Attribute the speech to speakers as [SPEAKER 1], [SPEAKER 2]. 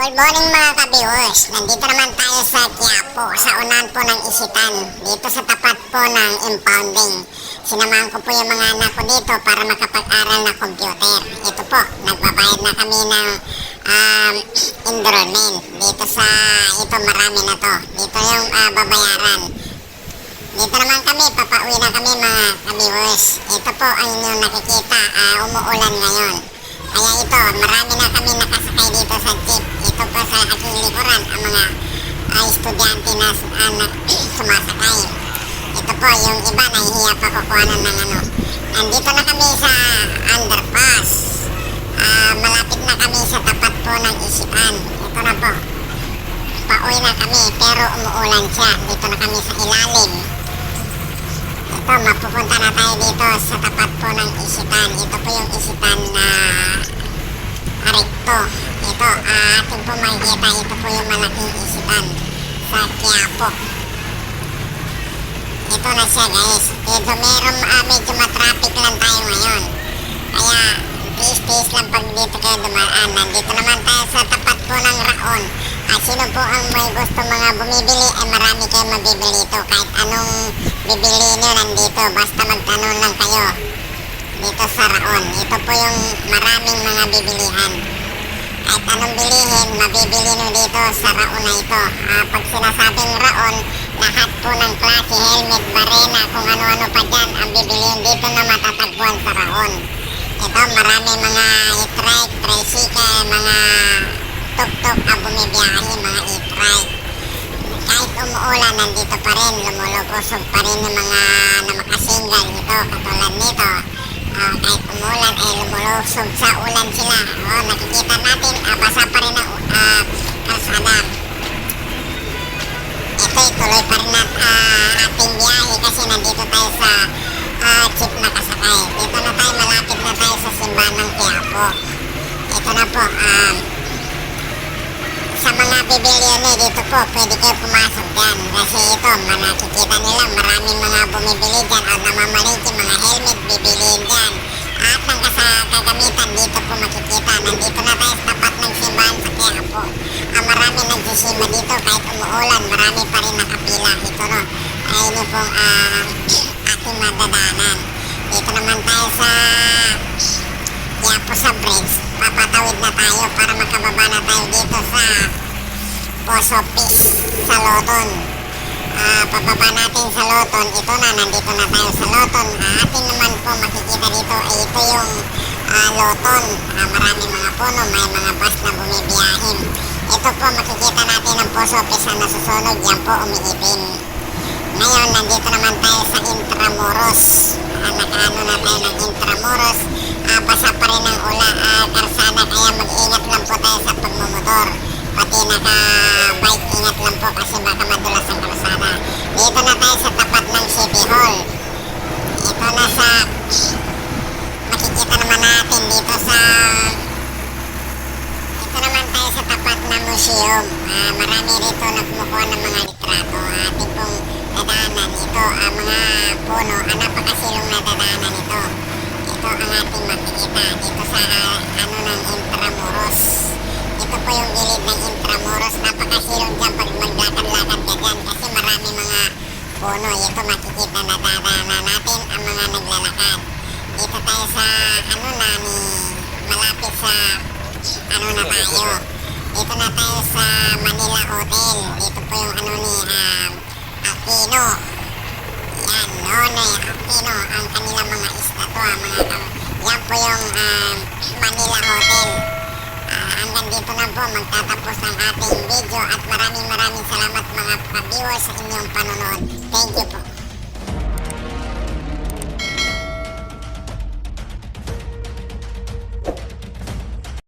[SPEAKER 1] Good morning mga ka-viewers. Nandito naman tayo sa Quiapo, sa unan po ng Isitan, dito sa tapat po ng impounding. Sinamahan ko po yung mga anak ko dito para makapag-aral na computer. Ito po, nagbabayad na kami ng um, enrollment. Dito sa, ito marami na to. Dito yung ah, babayaran. Dito naman kami, papauwi na kami mga ka-viewers. Ito po ang inyong nakikita, ah, umuulan ngayon. Kaya ito, marami na kami nakasakay dito sa jeep. Ito po sa aking likuran, ang mga ah, estudyante na na sumasakay. Ito po, yung iba nahihiya pa kukuhanan ng ano. Nandito na kami sa underpass. Ah, malapit na kami sa tapat po ng isipan. Ito na po. Pauwi na kami, pero umuulan siya. Dito na kami sa ilalim. Ito, mapupunta na tayo dito sa tapat po ng isitan. Ito po yung isitan na recto. Ito, ah, ating po makikita, ito po yung malaking isitan sa Quiapo. Ito na siya guys. Medyo meron, ah, medyo matraffic lang tayo ngayon. Kaya, tiis-tiis lang pag dito kayo dumaan. Nandito naman tayo sa tapat po ng Raon. At sino po ang may gusto mga bumibili, ay marami kayo mabibili ito. Kahit anong bibili nyo nandito, basta magtanong lang kayo dito sa Raon. Ito po yung maraming mga bibilihan. Kahit anong bilihin, mabibili nyo dito sa Raon na ito. Ah, pag sinasabing Raon, lahat po ng klase, helmet, barena, kung ano-ano pa dyan, ang bibilihin dito na matatagpuan sa Raon. Ito, marami mga e-trike, tricycle, mga tuk-tuk ang bumibiyahe, mga e-trike. Kahit umuulan, nandito pa rin, lumulubusog pa rin yung mga na makasingal nito, katulad nito. Ah, kahit umulan, ay lumulusog sa ulan sila. Oh, nakikita ah, jeep na kasakay. Dito na tayo, malapit na tayo sa simbahan ng Quiapo. Ito na po, um, sa mga bibilyoner dito po, pwede kayo pumasok dyan. Kasi ito, nakikita nila, maraming mga bumibili dyan o namamalingki, mga helmet, bibiliin dyan. At ang kasa kagamitan dito po makikita. Nandito na tayo sa tapat ng simbahan sa Quiapo. Ang marami nagsisima dito kahit umuulan, marami pa rin nakapila. Ito no, ay ino pong ah, ating madadaanan. Dito naman tayo sa Quiapo sa bridge. Papatawid na tayo para makababa na tayo dito sa Poso Peace sa Loton. Ah, pababa natin sa Loton, ito na, nandito na tayo sa Loton. Ah, atin naman po makikita dito ay ito yung ah, Loton. Ah, marami mga puno, may mga bus na bumibiyahin. Ito po makikita natin ang Poso Peace na nasusunog, yan po umiipin. Ngayon, nandito naman tayo sa Intramuros. Ah, nakaano na tayo ng Intramuros. Ah, basa pa rin ang ula, ah, karsada, kaya mag-ingat lang po tayo sa pagmumotor. Pati naka-bike, ingat lang po kasi baka madulas ang karsada. Dito na tayo sa tapat ng City Hall. Ito na sa... Makikita naman natin dito sa... Ito naman tayo sa tapat ng museum. Ah, marami rito na kumukuha ng mga litrato. Ating pong dadaanan ito, ang mga puno, ah, napakasilong na dadaanan ito. Ito ang ating makikita dito sa ah, ano ng Intramuros. Ito po yung gilid ng Intramuros. Napakasilong dyan pag maglakad-lakad ka dyan kasi marami mga puno. Ito makikita na dadaanan natin ang mga naglalakad. Dito tayo sa ano na ni malapit sa ano na tayo. Dito na tayo sa Manila Hotel. Dito po yung ano ni um, Aquino. Nonoy Aquino, ang kanilang mga estatwa, mga kam- yan po yung um, Manila Hotel. Ah, hanggang dito na po magtatapos ang ating video at maraming maraming salamat mga ka-viewers sa inyong panonood. Thank you.